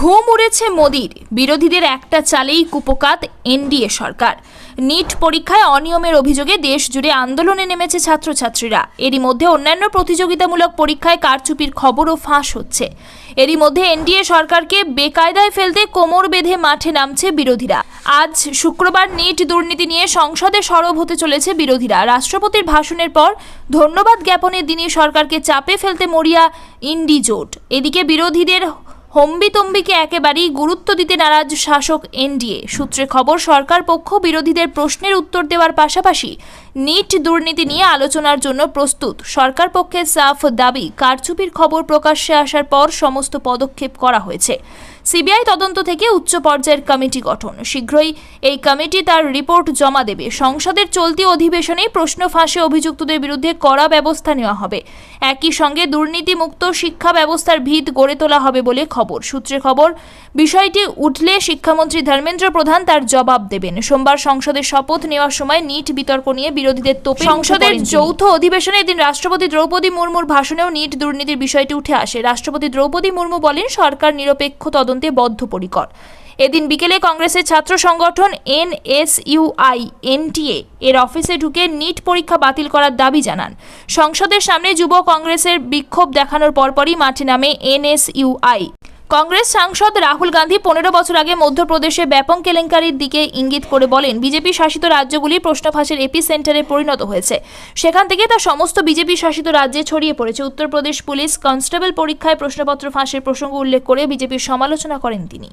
ঘুম উড়েছে মোদির। বিরোধীদের একটা চালেই কুপকাত এনডিএ সরকার। নিট পরীক্ষায় অনিয়মের অভিযোগে দেশ জুড়ে আন্দোলনে নেমেছে ছাত্রছাত্রীরা। এরই মধ্যে অন্যান্য প্রতিযোগিতামূলক পরীক্ষায় কারচুপির খবরও ফাঁস হচ্ছে। এরই মধ্যে এনডিএ সরকারকে বেকায়দায় ফেলতে কোমর বেঁধে মাঠে নামছে বিরোধীরা। আজ শুক্রবার নিট দুর্নীতি নিয়ে সংসদে সরব হতে চলেছে বিরোধীরা। রাষ্ট্রপতির ভাষণের পর ধন্যবাদ জ্ঞাপনের দিনই সরকারকে চাপে ফেলতে মরিয়া ইন্ডি জোট এদিকে বিরোধীদের হম্বিতম্বিকে একেবারেই গুরুত্ব দিতে নারাজ শাসক এনডিএ। সূত্রে খবর, সরকার পক্ষ বিরোধীদের প্রশ্নের উত্তর দেওয়ার পাশাপাশি নিট দুর্নীতি নিয়ে আলোচনার জন্য প্রস্তুত। সরকার পক্ষের সাফ দাবি, কারচুপির খবর প্রকাশ্যে আসার পর সমস্ত পদক্ষেপ করা হয়েছে। সিবিআই তদন্ত থেকে উচ্চ পর্যায়ের কমিটি গঠন। শীঘ্রই এই কমিটি তার রিপোর্ট জমা দেবে। সংসদের চলতি অধিবেশনে প্রশ্ন ফাঁসে অভিযুক্তদের বিরুদ্ধে কড়া ব্যবস্থা নেওয়া হবে। একই সঙ্গে দুর্নীতিমুক্ত শিক্ষা ব্যবস্থার ভিত গড়ে তোলা হবে বলে খবর। সূত্রে খবর বিষয়টি উঠলে শিক্ষামন্ত্রী ধর্মেন্দ্র প্রধান তার জবাব দেবেন। সোমবার সংসদের শপথ নেওয়ার সময় নিট বিতর্ক নিয়ে বিরোধীদের তোপে সংসদের যৌথ অধিবেশনে এদিন রাষ্ট্রপতি দ্রৌপদী মুর্মুর ভাষণেও নিট দুর্নীতির বিষয়টি উঠে আসে। রাষ্ট্রপতি দ্রৌপদী মুর্মু বলেন সরকার নিরপেক্ষ তদন্তে বদ্ধপরিকর। এদিন বিকেলে কংগ্রেসের ছাত্র সংগঠন এনএসইউআই, এনটিএ, এর অফিসে ঢুকে নিট পরীক্ষা বাতিল করার দাবি জানান। সংসদের সামনে যুব কংগ্রেসের বিক্ষোভ দেখানোর পরপরই মাঠে নামে এনএসইউআই। কংগ্রেস সাংসদ রাহুল গান্ধী পনেরো বছর আগে মধ্যপ্রদেশে ব্যাপক কেলেঙ্কারির দিকে ইঙ্গিত করে বলেন, বিজেপি শাসিত রাজ্যগুলি প্রশ্নফাঁসের এপি সেন্টারে পরিণত হয়েছে। সেখান থেকে তা সমস্ত বিজেপি শাসিত রাজ্যে ছড়িয়ে পড়েছে। উত্তরপ্রদেশ পুলিশ কনস্টেবল পরীক্ষায় প্রশ্নপত্র ফাঁসের প্রসঙ্গ উল্লেখ করে বিজেপির সমালোচনা করেন তিনি।